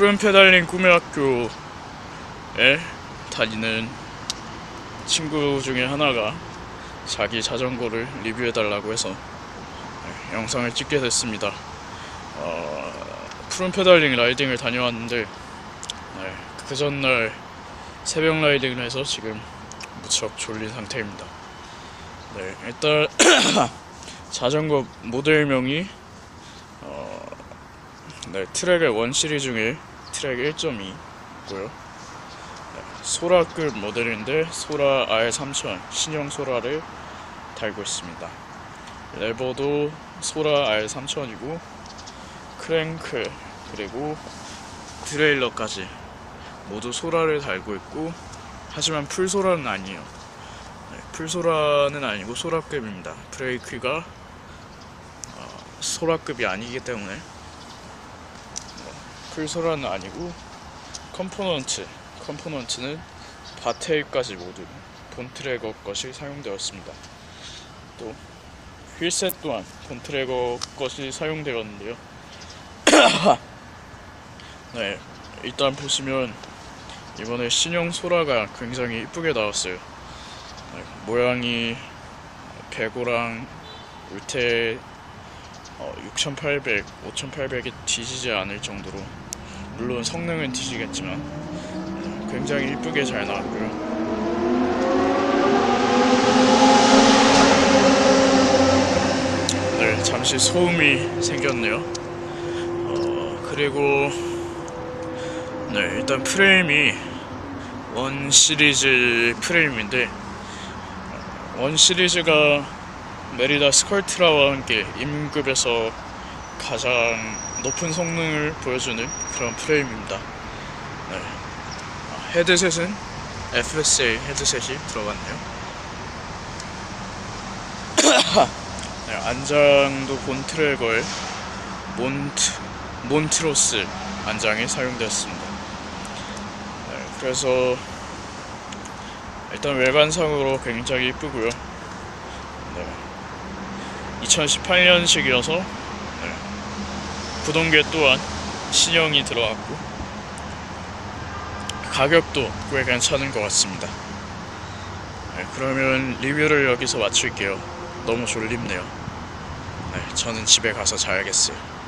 푸른 페달링 꿈의 학교에 다니는 친구 중에 하나가 자기 자전거를 리뷰해 달라고 해서 네, 영상을 찍게 됐습니다. 어, 푸른 페달링 라이딩을 다녀왔는데 네, 그 전날 새벽 라이딩을 해서 지금 무척 졸린 상태입니다. 네, 일단 자전거 모델명이 어, 네, 트랙의 원 시리즈 중에 트랙 1.2고요. 네, 소라급 모델인데 소라 R3000 신형 소라를 달고 있습니다. 레버도 소라 R3000이고 크랭크 그리고 드레일러까지 모두 소라를 달고 있고 하지만 풀소라는 아니에요. 네, 풀소라는 아니고 소라급입니다. 브레이크가 어, 소라급이 아니기 때문에 풀소라는 아니고 컴포넌트 컴포넌트는 바테일까지 모두 본트래거 것이 사용되었습니다. 또 휠셋 또한 본트래거 것이 사용되었는데요. 네, 일단 보시면 이번에 신형 소라가 굉장히 이쁘게 나왔어요. 네, 모양이 배고랑 울테 어, 6,800, 5,800이 뒤지지 않을 정도로 물론 성능은 뒤지겠지만 음, 굉장히 이쁘게 잘 나왔고요. 네, 잠시 소음이 생겼네요. 어, 그리고 네, 일단 프레임이 원 시리즈 프레임인데 원 시리즈가 메리다 스컬트라와 함께 임급에서 가장 높은 성능을 보여주는 그런 프레임입니다. 네. 아, 헤드셋은 FSA 헤드셋이 들어갔네요. 네, 안장도 본트래거의 몬트 몬트로스 안장이 사용되었습니다. 네, 그래서 일단 외관상으로 굉장히 이쁘고요. 네. 2018년식이어서 네. 구동계 또한 신형이 들어갔고 가격도 꽤 괜찮은 것 같습니다. 네, 그러면 리뷰를 여기서 마칠게요. 너무 졸립네요. 네, 저는 집에 가서 자야겠어요.